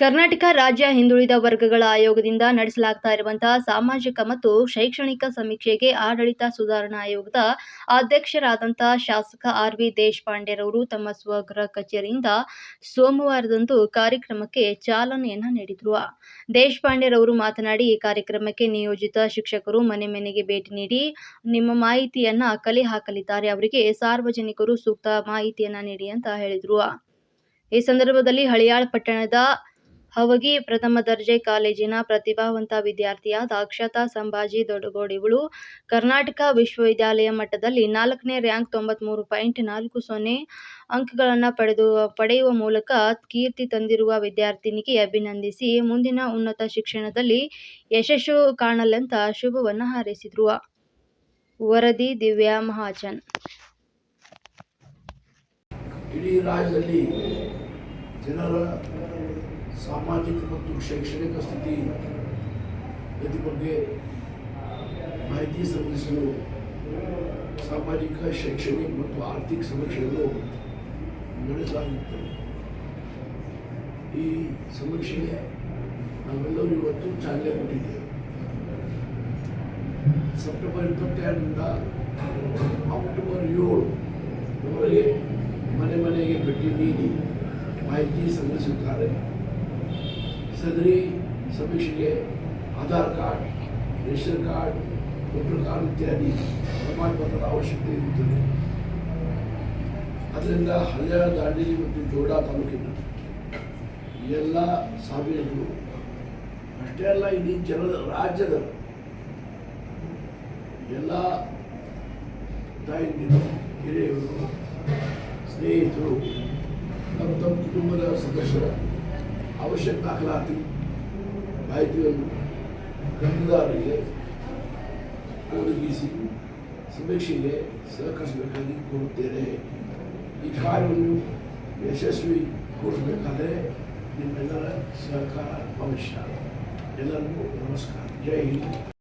ಕರ್ನಾಟಕ ರಾಜ್ಯ ಹಿಂದುಳಿದ ವರ್ಗಗಳ ಆಯೋಗದಿಂದ ನಡೆಸಲಾಗ್ತಾ ಇರುವಂತಹ ಸಾಮಾಜಿಕ ಮತ್ತು ಶೈಕ್ಷಣಿಕ ಸಮೀಕ್ಷೆಗೆ ಆಡಳಿತ ಸುಧಾರಣಾ ಆಯೋಗದ ಅಧ್ಯಕ್ಷರಾದಂತಹ ಶಾಸಕ ಆರ್ ವಿ ದೇಶಪಾಂಡೆರವರು ತಮ್ಮ ಸ್ವಗೃಹ ಕಚೇರಿಯಿಂದ ಸೋಮವಾರದಂದು ಕಾರ್ಯಕ್ರಮಕ್ಕೆ ಚಾಲನೆಯನ್ನ ನೀಡಿದರು. ದೇಶಪಾಂಡೆರವರು ಮಾತನಾಡಿ, ಈ ಕಾರ್ಯಕ್ರಮಕ್ಕೆ ನಿಯೋಜಿತ ಶಿಕ್ಷಕರು ಮನೆ ಮನೆಗೆ ಭೇಟಿ ನೀಡಿ ನಿಮ್ಮ ಮಾಹಿತಿಯನ್ನ ಕಲೆ ಹಾಕಲಿದ್ದಾರೆ. ಅವರಿಗೆ ಸಾರ್ವಜನಿಕರು ಸೂಕ್ತ ಮಾಹಿತಿಯನ್ನ ನೀಡಿ ಅಂತ ಹೇಳಿದರು. ಈ ಸಂದರ್ಭದಲ್ಲಿ ಹಳಿಯಾಳ ಪಟ್ಟಣದ ಹವಗಿ ಪ್ರಥಮ ದರ್ಜೆ ಕಾಲೇಜಿನ ಪ್ರತಿಭಾವಂತ ವಿದ್ಯಾರ್ಥಿಯಾದ ಅಕ್ಷತಾ ಸಂಭಾಜಿ ದೊಡ್ಡಗೋಡಿ ಕರ್ನಾಟಕ ವಿಶ್ವವಿದ್ಯಾಲಯ ಮಟ್ಟದಲ್ಲಿ ನಾಲ್ಕನೇ ರ್ಯಾಂಕ್ ತೊಂಬತ್ಮೂರು ಪಾಯಿಂಟ್ ನಾಲ್ಕು ಸೊನ್ನೆ ಅಂಕಗಳನ್ನು ಪಡೆದು, ಪಡೆಯುವ ಮೂಲಕ ಕೀರ್ತಿ ತಂದಿರುವ ವಿದ್ಯಾರ್ಥಿನಿಗೆ ಅಭಿನಂದಿಸಿ ಮುಂದಿನ ಉನ್ನತ ಶಿಕ್ಷಣದಲ್ಲಿ ಯಶಸ್ಸು ಕಾಣಲೆಂತ ಶುಭವನ್ನು ಹಾರೈಸಿದ್ರು. ವರದಿ ದಿವ್ಯಾ ಮಹಾಜನ್. ಇಡೀ ರಾಜ್ಯದಲ್ಲಿ ಜನರ ಸಾಮಾಜಿಕ ಮತ್ತು ಶೈಕ್ಷಣಿಕ ಸ್ಥಿತಿ ಗತಿ ಬಗ್ಗೆ ಮಾಹಿತಿ ಸಂಗ್ರಹಿಸಲು ಸಾಮಾಜಿಕ ಶೈಕ್ಷಣಿಕ ಮತ್ತು ಆರ್ಥಿಕ ಸಮೀಕ್ಷೆಯನ್ನು ನಡೆಸಲಾಗುತ್ತದೆ ಈ ಸಮೀಕ್ಷೆಗೆ ನಾವೆಲ್ಲರೂ ಇವತ್ತು ಚಾಲನೆ ಕೊಟ್ಟಿದ್ದೇವೆ ಸೆಪ್ಟೆಂಬರ್ ಇಪ್ಪತ್ತೆರಡರಿಂದ ಅಕ್ಟೋಬರ್ ಏಳು ವರೆಗೆ ಮನೆ ಮನೆಗೆ ಭೇಟಿ ನೀಡಿ ಮಾಹಿತಿ ಸಂಗ್ರಹಿಸುತ್ತಾರೆ ಸದರಿ ಸಮೀಕ್ಷೆಗೆ Aadhaar card, ration card, voter card ಇತ್ಯಾದಿ ಪ್ರಮಾಣ ಪತ್ರದ ಅವಶ್ಯಕತೆ ಇರುತ್ತದೆ. ಅದರಿಂದ ಹಳ್ಳಿಯ ದಾಂಡೇಲಿ ಮತ್ತು ಜೋಡಾ ತಾಲೂಕಿನ ಎಲ್ಲ ಸಾವಿರಗಳು ಅಷ್ಟೇ ಅಲ್ಲ, ಇಡೀ ಜನರ ರಾಜ್ಯದ ಎಲ್ಲ ತಾಯಂದಿರು, ಹಿರಿಯರು, ಸ್ನೇಹಿತರು ತಮ್ಮ ತಮ್ಮ ಕುಟುಂಬದ ಸದಸ್ಯರ ಅವಶ್ಯಕ ದಾಖಲಾತಿ ಮಾಹಿತಿಯನ್ನು ಕಂದುದಾರರಿಗೆ ಒದಗಿಸಿ ಸಮೀಕ್ಷೆಗೆ ಸಹಕರಿಸಬೇಕಾಗಿ ಕೋರುತ್ತೇನೆ. ಈ ಕಾರ್ಯವನ್ನು ಯಶಸ್ವಿಗೊಳಿಸಬೇಕಾದರೆ ನಿಮ್ಮೆಲ್ಲರ ಸಹಕಾರ ಅವಶ್ಯ. ಎಲ್ಲರಿಗೂ ನಮಸ್ಕಾರ. ಜೈ ಹಿಂದ್.